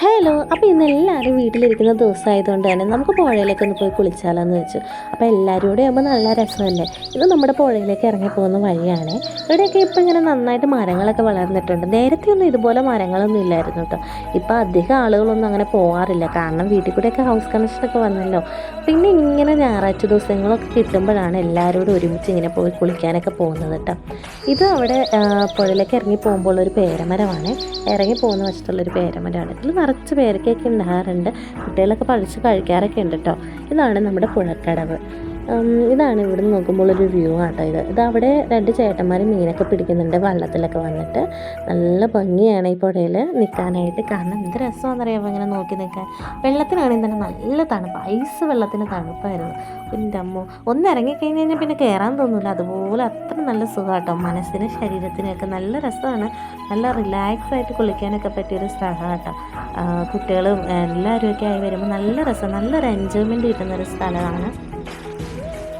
Hello അപ്പോൾ ഇന്ന് എല്ലാവരും വീട്ടിലിരിക്കുന്ന ദിവസമായതുകൊണ്ട് തന്നെ നമുക്ക് പുഴയിലേക്ക് ഒന്ന് പോയി കുളിച്ചാലോന്ന് വെച്ചു. അപ്പോൾ എല്ലാവരും കൂടെ ആകുമ്പോൾ നല്ല രസമല്ലേ? ഇത് നമ്മുടെ പുഴയിലേക്ക് ഇറങ്ങി പോകുന്ന വഴിയാണ്. ഇവിടെയൊക്കെ ഇപ്പോൾ ഇങ്ങനെ നന്നായിട്ട് മരങ്ങളൊക്കെ വളർന്നിട്ടുണ്ട്. നേരത്തെ ഒന്നും ഇതുപോലെ മരങ്ങളൊന്നും ഇല്ലായിരുന്നു കേട്ടോ ഇപ്പോൾ അധികം ആളുകളൊന്നും അങ്ങനെ പോകാറില്ല കാരണം വീട്ടിൽ കൂടെയൊക്കെ ഹൗസ് കണക്ഷനൊക്കെ വന്നല്ലോ. പിന്നെ ഇങ്ങനെ ഞായറാഴ്ച ദിവസങ്ങളൊക്കെ കിട്ടുമ്പോഴാണ് എല്ലാവരോടും ഒരുമിച്ച് ഇങ്ങനെ പോയി കുളിക്കാനൊക്കെ പോകുന്നത് കേട്ടോ ഇത് അവിടെ പുഴയിലേക്ക് ഇറങ്ങി പോകുമ്പോൾ ഒരു പേരമരമാണ്. ഇറങ്ങി പോകുന്ന വശത്തുള്ളൊരു പേരമരമാണ്. ഇതിൽ നിറച്ച് പേരക്കൊക്കെ ഉണ്ടാകാറുണ്ട്. കുട്ടികളൊക്കെ പഠിച്ച് കഴിക്കാറൊക്കെ ഉണ്ട് കേട്ടോ ഇതാണ് നമ്മുടെ പുഴക്കടവ്. ഇതാണ് ഇവിടെ നിന്ന് നോക്കുമ്പോൾ ഒരു വ്യൂ ആട്ടോ ഇത്. ഇത് അവിടെ രണ്ട് ചേട്ടന്മാർ മീനൊക്കെ പിടിക്കുന്നുണ്ട് വള്ളത്തിലൊക്കെ വന്നിട്ട്. നല്ല ഭംഗിയാണ് ഈ പുഴയിൽ നിൽക്കാനായിട്ട് കാരണം എന്ത് രസമാണെന്നറിയാമോ ഇങ്ങനെ നോക്കി നിൽക്കാൻ വെള്ളത്തിനാണെങ്കിൽ തന്നെ നല്ല തണുപ്പ്. ഐസ് വെള്ളത്തിന് തണുപ്പായിരുന്നു. എന്റെ അമ്മ. ഒന്ന് ഇറങ്ങിക്കഴിഞ്ഞ് കഴിഞ്ഞാൽ പിന്നെ കയറാൻ തോന്നില്ല അതുപോലെ അത്ര നല്ല സുഖമാട്ടോ മനസ്സിനും ശരീരത്തിനൊക്കെ നല്ല രസമാണ്. നല്ല റിലാക്സ് ആയിട്ട് കുളിക്കാനൊക്കെ പറ്റിയൊരു സ്ഥലമാണ് കേട്ടോ കുട്ടികളും എല്ലാവരും ഒക്കെ ആയി വരുമ്പോൾ നല്ല രസം. നല്ലൊരു എൻജോയ്മെന്റ് കിട്ടുന്നൊരു സ്ഥലമാണ്.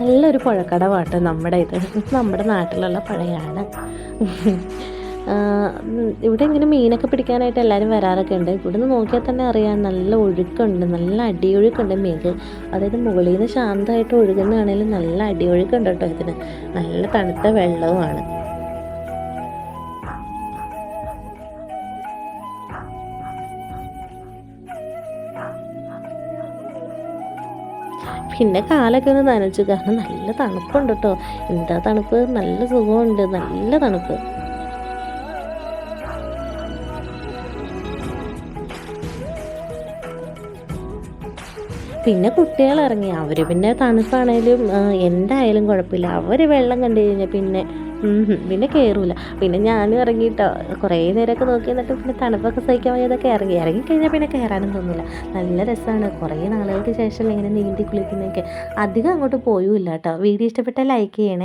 നല്ലൊരു പുഴക്കടവാട്ടോ നമ്മുടെ ഇത്. നമ്മുടെ നാട്ടിലുള്ള പുഴയാണ്. ഇവിടെ ഇങ്ങനെ മീനൊക്കെ പിടിക്കാനായിട്ട് എല്ലാവരും വരാറൊക്കെ ഉണ്ട്. ഇവിടുന്ന് നോക്കിയാൽ തന്നെ അറിയാം നല്ല ഒഴുക്കുണ്ട് നല്ല അടിയൊഴുക്കുണ്ട് മേഘ. അതായത് മുകളിൽ നിന്ന് ശാന്തമായിട്ട് ഒഴുകുന്നതാണെങ്കിലും നല്ല അടിയൊഴുക്കുണ്ട് കേട്ടോ ഇതിന്. നല്ല തണുത്ത വെള്ളവുമാണ്. പിന്നെ കാലൊക്കെ ഒന്ന് നനച്ചു. കാരണം നല്ല തണുപ്പുണ്ട് കേട്ടോ എന്താ തണുപ്പ്? നല്ല സുഖമുണ്ട്. നല്ല തണുപ്പ്. പിന്നെ കുട്ടികൾ ഇറങ്ങി. അവർ പിന്നെ തണുപ്പാണേലും എന്തായാലും കുഴപ്പമില്ല. അവർ വെള്ളം കണ്ടു കഴിഞ്ഞാൽ പിന്നെ പിന്നെ കയറൂല പിന്നെ ഞാനും ഇറങ്ങിയിട്ടോ കുറേ നേരമൊക്കെ നോക്കി എന്നിട്ട് പിന്നെ തണുപ്പൊക്കെ സഹിക്കാൻ വയ്യാതൊക്കെ ഇറങ്ങി. ഇറങ്ങിക്കഴിഞ്ഞാൽ പിന്നെ കയറാനും തോന്നില്ല നല്ല രസമാണ് കുറേ നാളുകൾക്ക് ശേഷം ഇങ്ങനെ നീന്തി കുളിക്കുന്നതൊക്കെ. അധികം അങ്ങോട്ട് പോയൂല്ല കേട്ടോ വീഡിയോ ഇഷ്ടപ്പെട്ടാൽ ലൈക്ക് ചെയ്യണേ.